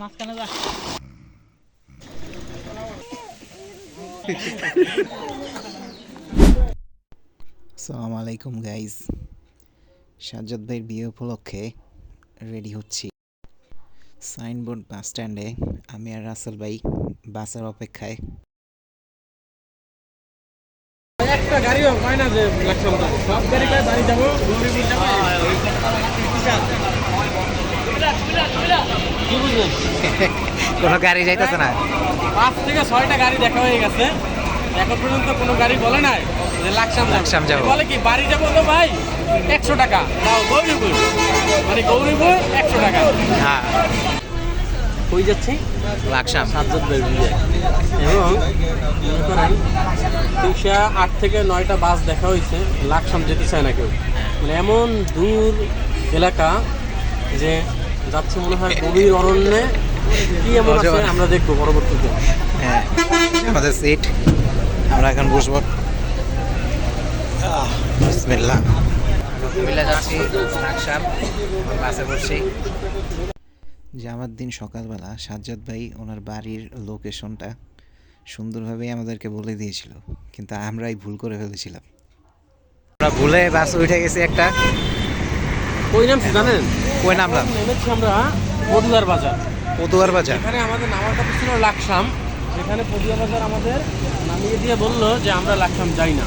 মাঝখানে যা। আসসালামু আলাইকুম গাইজ সাজ্জাদ ভাইয়ের বিয়ে উপলক্ষে রেডি হচ্ছি। সাইনবোর্ড বাস স্ট্যান্ডে আমি আর রাসেল ভাই বাসের অপেক্ষায়। একটা গাড়িও হয় না যে সব গাড়িটায় বাড়ি যাব যাব। কোনো গাড়ি যাইতেছে না? পাঁচ থেকে ছয়টা গাড়ি দেখা হয়ে গেছে। এখন পর্যন্ত কোনো গাড়ি বলে নাই যে লাকসাম। লাকসাম যাব। বলে কি বাড়ি যাব তো ভাই একশো টাকা। তাও গৌরীপুর। মানে গৌরীপুর একশো টাকা। হ্যাঁ। কই যাচ্ছি? লাকসাম। সাতজন এবং মনে করেন তিনশো আট থেকে নয়টা বাস দেখা হয়েছে লাকসাম যেতে চায় না কেউ। মানে এমন দূর এলাকা যে যাচ্ছে মনে হয় গভীর অরণ্যে। কি এমন আছে? আমরা দেখব পরবর্তীতে। হ্যাঁ আমাদের সিট আমরা এখন বসবো। বিসমিল্লাহ। কুমিল্লা যাচ্ছি লাকসাম বাসে বসছি যাওয়ার দিন সকালবেলা সাজ্জাদ ভাই ওনার বাড়ির লোকেশনটা সুন্দরভাবে আমাদেরকে বলে দিয়েছিল কিন্তু আমরাই ভুল করে ফেলেছিলাম। আমরা ভুলে বাস উঠে গেছি একটা। ওই নাম কি জানেন? কই নামলাম নেমেছি আমরা পদুয়ার বাজার। পদুয়ার বাজার। এখানে আমাদের নামার কথা ছিল লাকসাম। সেখানে পদুয়া বাজার আমাদের নামিয়ে দিয়ে বলল যে আমরা লাকসাম যাই না।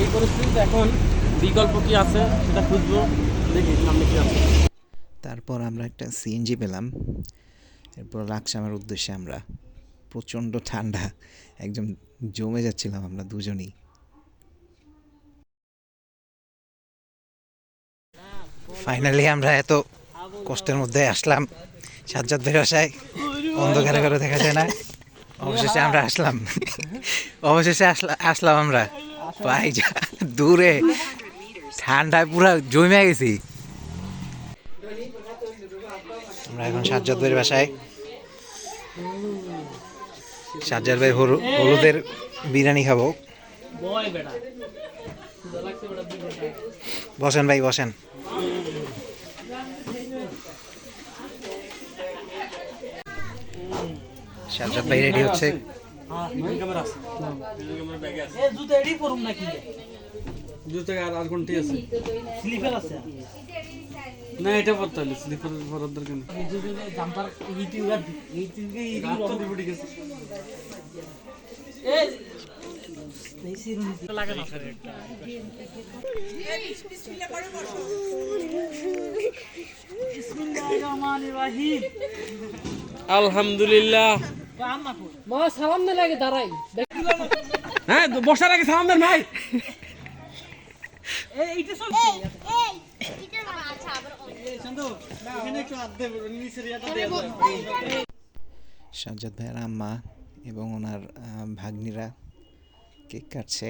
এই পরিস্থিতিতে এখন বিকল্প কি আছে সেটা খুঁজবো। দেখি সামনে কি আছে। তারপর আমরা একটা সিএনজি পেলাম। এরপর লাকসামের উদ্দেশ্যে আমরা প্রচণ্ড ঠান্ডা একদম জমে যাচ্ছিলাম আমরা দুজনেই। ফাইনালি আমরা এত কষ্টের মধ্যে আসলাম। সাজ্জাদ ভাইয়ের বাসায় অন্ধকারে করে দেখা যায় না। অবশেষে আমরা আসলাম। অবশেষে আসলা- আসলাম আমরা। ভাই যা দূরে। ঠান্ডায় পুরো জমে গেছি। আমরা এখন সাজ্জাদ ভাইয়ের বাসায়। সাজ্জাদ ভাই হলু- হলুদের বিরিয়ানি খাব। বসেন ভাই, বসেন সাজ্জাদ ভাই রেডি হচ্ছে হ্যাঁ ক্যামেরা আছে ক্যামেরা ব্যাগে আছে এ জুতো এডি পরুম নাকি দু থেকে আর আধ ঘণ্টা আছে। স্লিপার আছে? না এটা পড়তে হলে স্লিপার পরার দরকার নেই। জাম্পার ইটি উড়া ইটি ঠিক আছে আলহামদুলিল্লাহ। মা সালাম না লাগে দাঁড়াই। হ্যাঁ বসার আগে ভাই। এইটা চলছে সাজ্জাদ ভাইয়ের আম্মা এবং ওনার ভাগ্নিরা কেক কাটছে।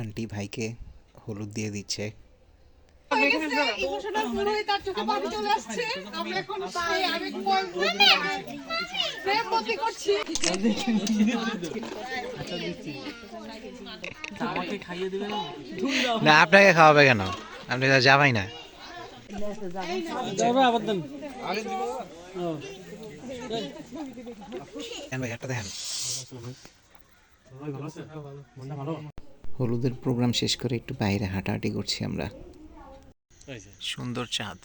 আন্টি ভাইকে হলুদ দিয়ে দিচ্ছে। না? না আপনাকে খাওয়াবে কেন? আপনি তো যাবাই না। হলুদের প্রোগ্রাম শেষ করে একটু বাইরে হাঁটাহাঁটি করছি আমরা। সুন্দর চাঁদ।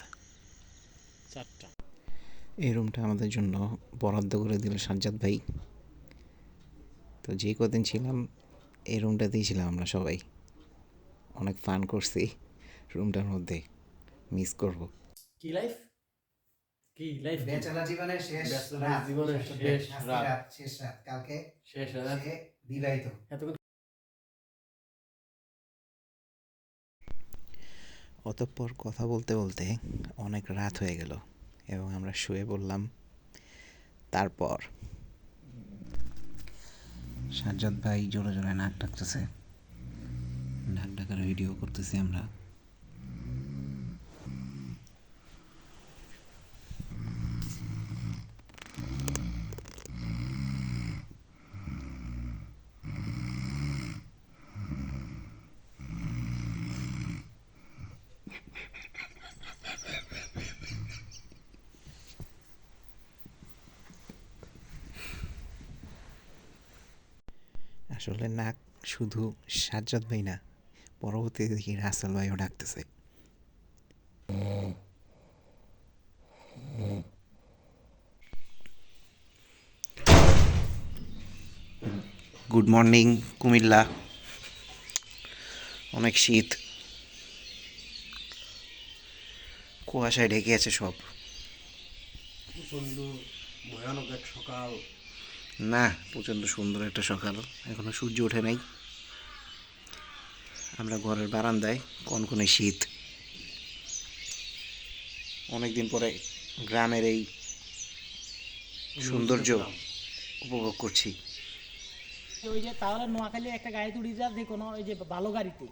চারটা এই রুমটা আমাদের জন্য বরাদ্দ করে দিল সাজ্জাদ ভাই। তো যে কদিন ছিলাম এই রুমটাতেই ছিলাম আমরা সবাই। অনেক ফান করছি রুমটার মধ্যে। মিস করব। কি লাইফ কি লাইফ বেচারা জীবনের শেষ জীবনের শেষ রাত। শেষ রাত। কালকে শেষ রাত। বিবাহিত। এত অতঃপর কথা বলতে বলতে অনেক রাত হয়ে গেল এবং আমরা শুয়ে পড়লাম। তারপর সাজ্জাদ ভাই জোরে জোরে নাক ডাকতেছে। নাক ডাকার ভিডিও করতেছি আমরা। আসলে নাক শুধু সাজ্জাদ ভাই না পরবর্তীতে দেখি রাসেল ভাইও ডাকতেছে। Good morning Comilla. অনেক শীত। কুয়াশায় ঢেকে আছে সব। প্রচণ্ড ভয়ানক এক সকাল। না প্রচণ্ড সুন্দর একটা সকাল। এখনও সূর্য ওঠে নাই। আমরা ঘরের বারান্দায় কনকনে শীত। অনেকদিন পরে গ্রামের এই সৌন্দর্য উপভোগ করছি। ওই যে তাহলে নোয়াখালী একটা গাড়ি তুলি যা যে কোনো ওই যে ভালো গাড়িতে।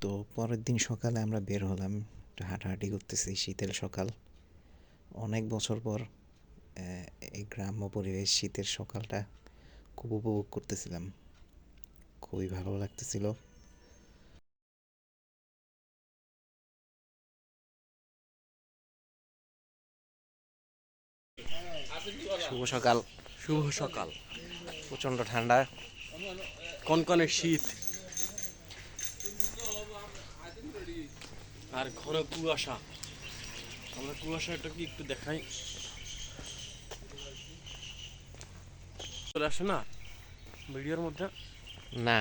তো পরের দিন সকালে আমরা বের হলাম একটু হাঁটাহাঁটি করতেছি শীতের সকাল। অনেক বছর পর এই গ্রাম্য পরিবেশ শীতের সকালটা খুব উপভোগ করতেছিলাম। খুবই ভালো লাগতেছিল। শুভ সকাল। শুভ সকাল। প্রচণ্ড ঠান্ডা। কনকনে শীত। আর ঘন কুয়াশা। আমরা কুয়াশাটা কি একটু দেখাই? চলে আসে না ভিডিওর মধ্যে? না।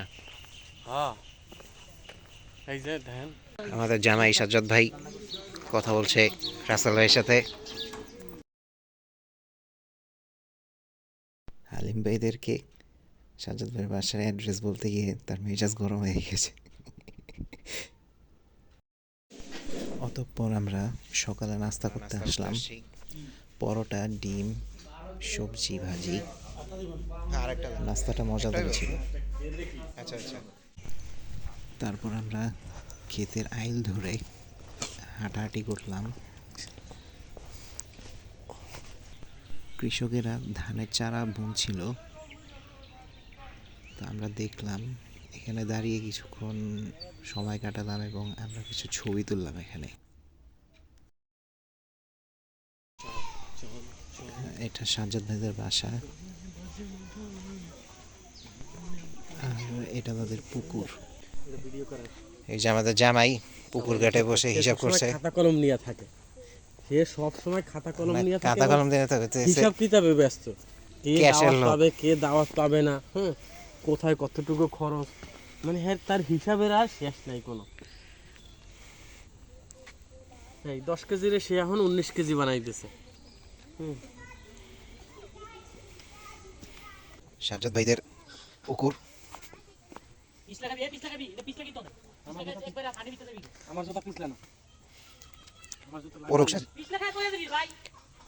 হ্যাঁ। এই যে দেখেন। আমাদের জামাই সাজ্জাদ ভাই কথা বলছে রাসেল ভাইয়ের সাথে। হালিম ভাইদেরকে সাজ্জাদ ভাইয়ের বাসার অ্যাড্রেস বলতে গিয়ে তার মেজাজ গরম হয়ে গেছে। অতঃপর আমরা সকালে নাস্তা করতে আসলাম। পরোটা ডিম সবজি ভাজি। নাস্তাটা মজাদার ছিল। আচ্ছা আচ্ছা। তারপর আমরা ক্ষেতের আইল ধরে হাঁটাহাঁটি করলাম। কৃষকেরা ধানের চারা বুনছিল। তো আমরা দেখলাম এখানে দাঁড়িয়ে কিছুক্ষণ সময় কাটালাম এবং আমরা কিছু ছবি তুললাম এখানে। এটা সাজ্জাদ ভাইদের বাসা। আর এটা তাদের পুকুর। এই যে আমাদের জামাই পুকুর ঘাটে বসে হিসাব করছে। খাতা কলম নিয়ে থাকে। সে সব সময় খাতা কলম নিয়ে থাকে কাদা কলম দিয়ে তো হিসাব কিতাবে ব্যস্ত। কে দাওয়াত পাবে কে দাওয়াত পাবে না হ্যাঁ কোথায় কতটুকু খরচ? মানে হ্যাঁ তার হিসাবের আর শেষ নাই কোনো। এই দশ কেজির সে এখন উনিশ কেজি বানাই দিছে সাজ্জাদ ভাইদের পুকুর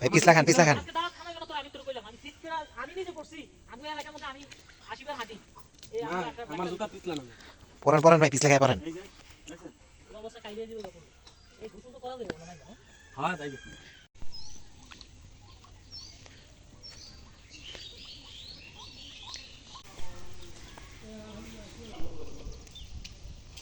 ভাই পিছলা খান পিছলা খান কইলাম আমি শীত করে আমি নিজে পড়ছি আমি এলাকার মধ্যে আমি আশিবার হাঁটি এই না, আমার একটা আমার জুতা পিছলে না পরান পরান ভাই পিছলা খায় পরান এই যে দেখছেন? অবস্থা খাইয়ে দিবে তখন এই গোসল তো করা দেবে না ভাই হ্যাঁ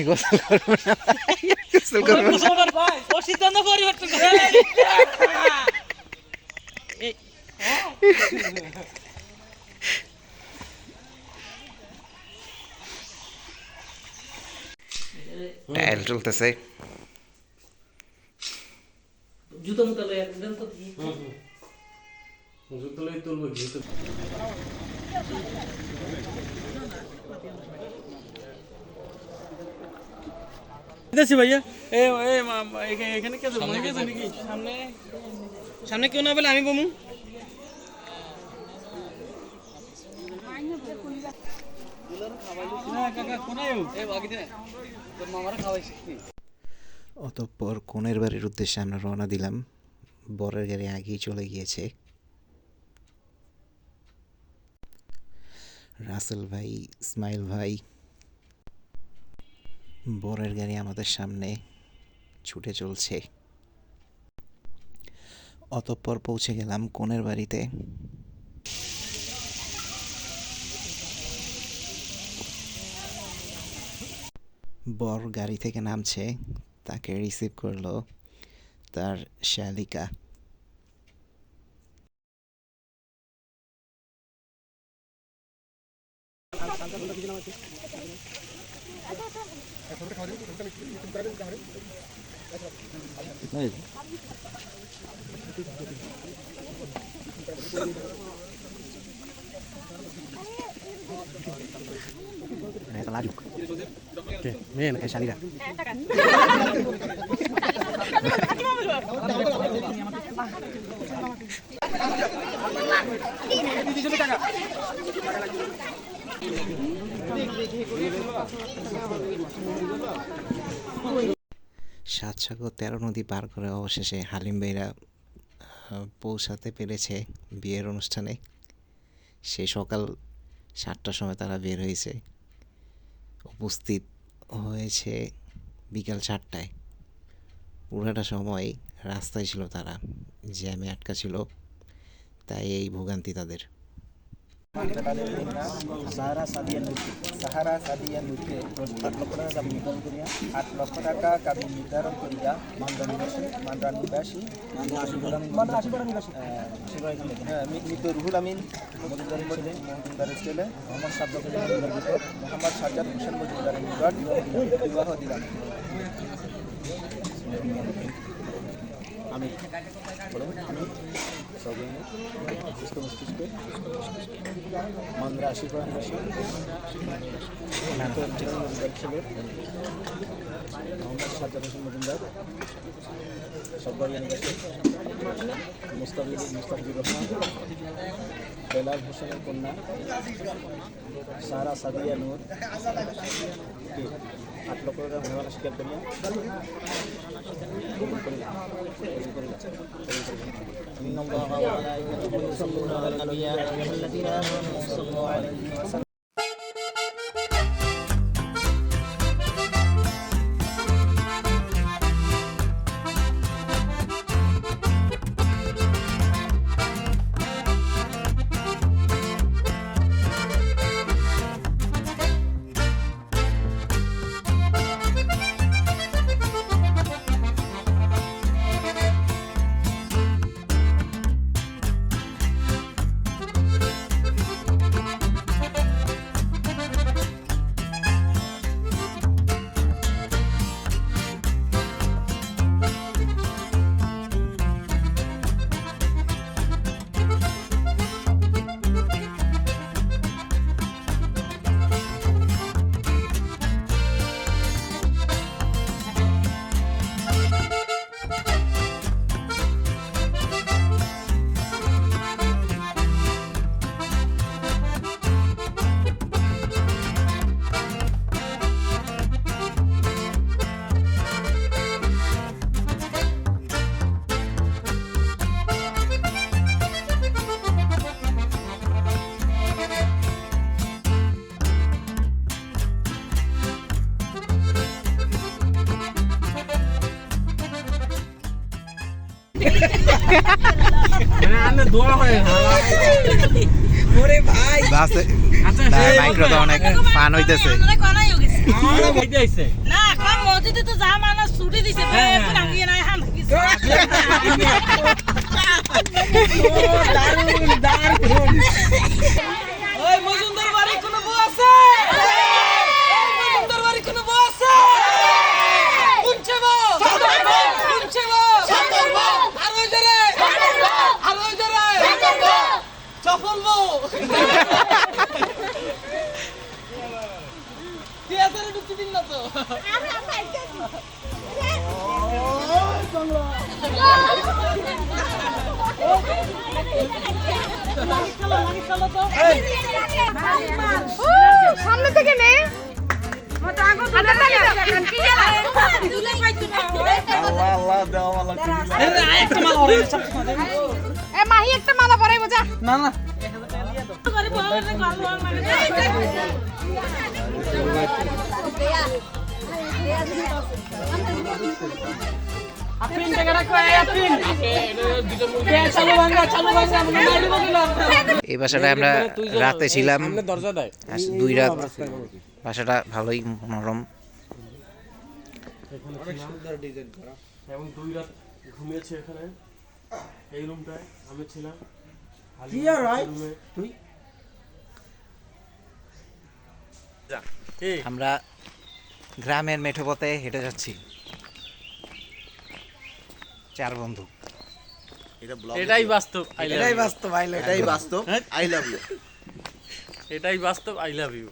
আমি গোসল করব না। গোসল করব সিদ্ধান্ত পরিবর্তন টাইল চলতেছে। জুতো মুতো লয়ে দেন তো। জুতো লই তুলবো জুতো। দেখছি ভাইয়া। এ এখানে- মনে সামনে সামনে কেউ না বলে আমি বমু। অতঃপর কনের বাড়ির উদ্দেশ্যে আমরা রওনা দিলাম? বরের গাড়ি আগেই চলে গিয়েছে। রাসেল ভাই, ইসমাইল ভাই বরের গাড়ি আমাদের সামনে ছুটে চলছে। অতঃপর পৌঁছে গেলাম কনের বাড়িতে। বর গাড়ি থেকে নামছে, তাকে রিসিভ করল তার শালিকা লাজুক মেন শালিকা সাত সাগর তেরো নদী পার করে অবশেষে হালিম ভাইরা পৌঁছাতে পেরেছে বিয়ের অনুষ্ঠানে। সেই সকাল সাতটার সময় তারা বের হয়েছে। উপস্থিত হয়েছে বিকাল চারটায় পুরোটা সময় রাস্তায় ছিল তারা, জ্যামে আটকা ছিল, তাই এই ভোগান্তি তাদের। সাহারা সাদিয়া নদী সাহারা সাদিয়া নদীতে আট লক্ষ টাকা কাবি নির্ধারণ করিয়া আট লক্ষ টাকা কাবি নির্ধারণ করিয়া মান্দ্রা নিবাসী মান্দ্রা নিবাসী মান্দ্রা আশিপাড়া নিবাসী। হ্যাঁ মি- মৃত রুহুল আমিন, মজুমদারের ছেলে মজুমদারের ছেলে, মোহাম্মদ সাদ্দাত হোসেন মজুমদার মোহাম্মদ সাজ্জাদ হোসেন মজুমদারের নিকট বিবাহ দিলাম। আমি সুস্থ মস্তিষ্কে মান্দ্রা মজুমদার ছেলে মোহাম্মদ সাজ্জাদ হোসেন মজুমদার সব্বারিয়া নিবাসী মুস্তাফিজ মুস্তাফিজুর রহমান, বেলাল হোসেনের কন্যা, সারা সাদিয়া নূর আট লক্ষ টাকা মেহমান স্বীকার করিয়া কবুল করিলাম। কবুল করিলাম। কবুল করিলাম। إن الله وملائكته يصلون على النبي يا أيها الذين آمنوا صلوا عليه وسلموا অনেক ফান হইতেছে। আমার খাইতে আইছে। না কম মসজিদে তো যা মানুষ ছুটি দিছে হ্যাঁ, এখন হ্যাঁ। আমি নাই হান কিছু দারুণ দারুণ ওই মজুমদার বাড়ি কোনো বউ আছে ওই মজুমদার বাড়ি কোনো বউ আছে কোনছে বউ কোনছে বউ আর ওই জরে আর ওই জরে সফল বউ কি আছে রে ঢুকতে দিন না। তো লাগিস চালো লাগিস চালো তো সামনে থেকে নে আচ্ছা, একটা মালা পরাইবো যা। না না। আপিন রাখো এই আপিন এ চালু ভাঙা চালু ভাঙা আমি মাইরি বকিলাম এই বাসাটা আমরা রাতে ছিলাম। দুই রাত। বাসাটা ভালোই নরম এবং দুই রাত ঘুমিয়েছে এখানে। এই রুমটায় আমি ছিলাম। আমরা গ্রামের মেঠো পথে হেঁটে যাচ্ছি। চার বন্ধু। এটাই বাস্তব love you. বাস্তব আই এটাই বাস্তব আই লাভ ইউ এটাই বাস্তব আই লাভ ইউ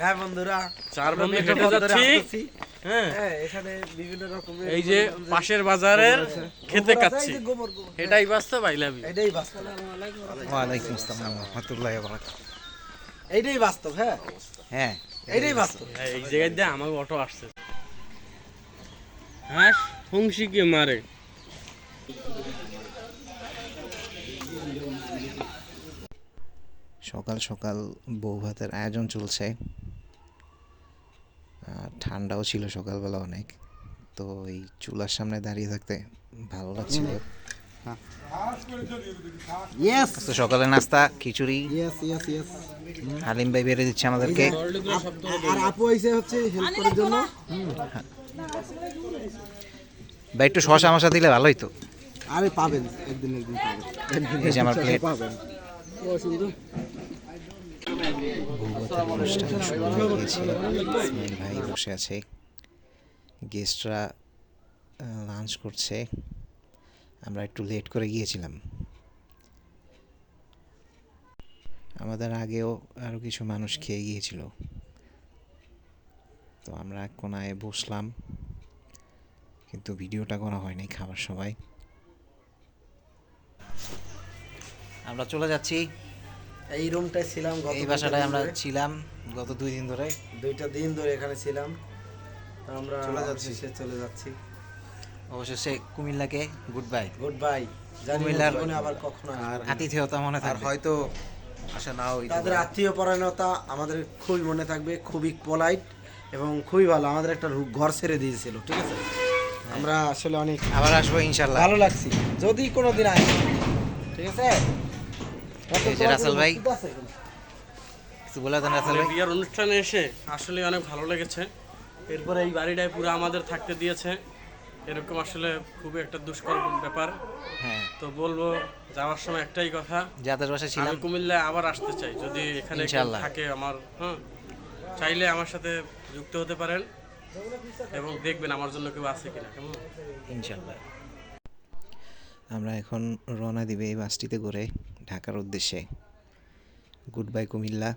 হ্যাঁ বন্ধুরা চার বন্ধু হেঁটে যাচ্ছি। হ্যাঁ। হ্যাঁ এখানে বিভিন্ন রকমের এই যে পাশের বাজারের খেতে এটাই বাস্তব আই লাভ ইউ এটাই বাস্তব। ওয়ালাইকুম আসসালাম রহমতুল্লাহ এইটাই বাস্তব হ্যাঁ? হ্যাঁ। এইটাই বাস্তব। এই জায়গায় দিয়ে আমার অটো আসছে। হাঁস হংসিকে মারে। সকাল সকাল বউ ভাতের আয়োজন চলছে। ঠান্ডাও ছিল সকালবেলা অনেক। তো এই চুলার সামনে দাঁড়িয়ে থাকতে ভালো লাগছিল। সকালে নাস্তা খিচুড়ি। হালিম ভাই বেড়ে দিচ্ছে আমাদেরকে। আর আপু আইসে হচ্ছে হেল্প করার জন্য। ভাই একটু শশা মশা দিলে ভালোই তো। আরে পাবেন একদিন একদিন পাবেন। এই যে আমার প্লেট পাবেন। ভূগতের অনুষ্ঠান শুরু হয়ে গিয়েছে। ইসমাইল ভাই বসে আছে। গেস্টরা লাঞ্চ করছে। আমরা একটু লেট করে গিয়েছিলাম। আমাদের আগেও আরও কিছু মানুষ খেয়ে গিয়েছিল। তো আমরা কোনায় বসলাম। কিন্তু ভিডিওটা করা হয়নি খাবার সময়। আমরা চলে যাচ্ছি। এই রুমটায় ছিলাম এই বাসাটায় আমরা ছিলাম গত দুই দিন ধরে। দুইটা দিন ধরে এখানে ছিলাম। আমরা চলে যাচ্ছি। অবশেষে চলে যাচ্ছি। অবশেষে কুমিল্লাকে গুড বাই গুড বাই কুমিল্লার- আবার কখন আর আতিথেয়তা মনে আর থাকবে। হয়তো আশা নাও তাদের আত্মীয় পরায়ণতা আমাদের খুবই মনে থাকবে খুবই পোলাইট এবং খুবই ভালো। আমাদের একটা ঘর ছেড়ে দিয়েছিল ঠিক আছে? আমরা আসলে অনেক আবার আসব ইনশাল্লাহ ভালো লাগছি। যদি কোনো দিন আসে ঠিক আছে? এই যে রাসেল ভাই। কিছু বলে দেন রাসেল ভাই? বিয়ার অনুষ্ঠানে এসে আসলে অনেক ভালো লেগেছে। এরপরে এই বাড়িটায় পুরো আমাদের থাকতে দিয়েছে। এরকম আসলে খুবই একটা দুষ্কর ব্যাপার। হ্যাঁ। তো বলব যাওয়ার সময় একটাই কথা যাদের বাসায় ছিলাম। আমি কুমিল্লায় আবার আসতে চাই। যদি এখানে থাকে আমার হ্যাঁ চাইলে আমার সাথে যুক্ত হতে পারেন এবং দেখবেন আমার জন্য কেউ আছে কিনা কেমন? ইনশাল্লাহ আমরা এখন রওনা দিবে এই বাসটিতে করে। ঢাকার উদ্দেশ্যে। Good bye Comilla.